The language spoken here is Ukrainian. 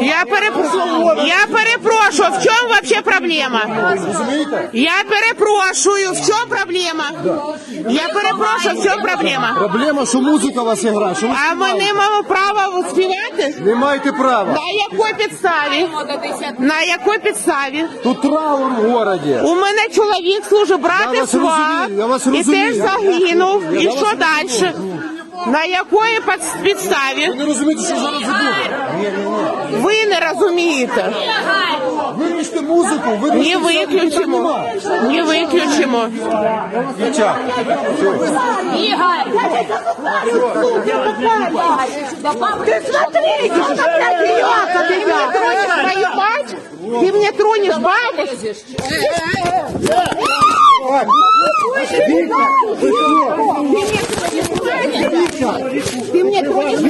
Я перепрошую. Я перепрошую. В чому вообще проблема? Я перепрошую. В чому проблема? Я перепрошую. В чому проблема? Проблема, що музика у вас грає. Що ви А ми не маємо права співати? не маєте права. На якій підставі? На якій підставі? Тут траур в городі. У мене чоловік служить брати Я вас сват розумію, я вас і розумію. теж загинув. Я І вас що розумію. далі? На якої під- підставі? Ви не розумієте, що зараз буде? Ви не розумієте. Виключте музику, Не виключте все, виключимо. Не виключимо. Дівчат, Ты смотри, как она бьется тебя. Тронешь мою мать? Ты мне тронешь бабушку? Ты мне говоришь,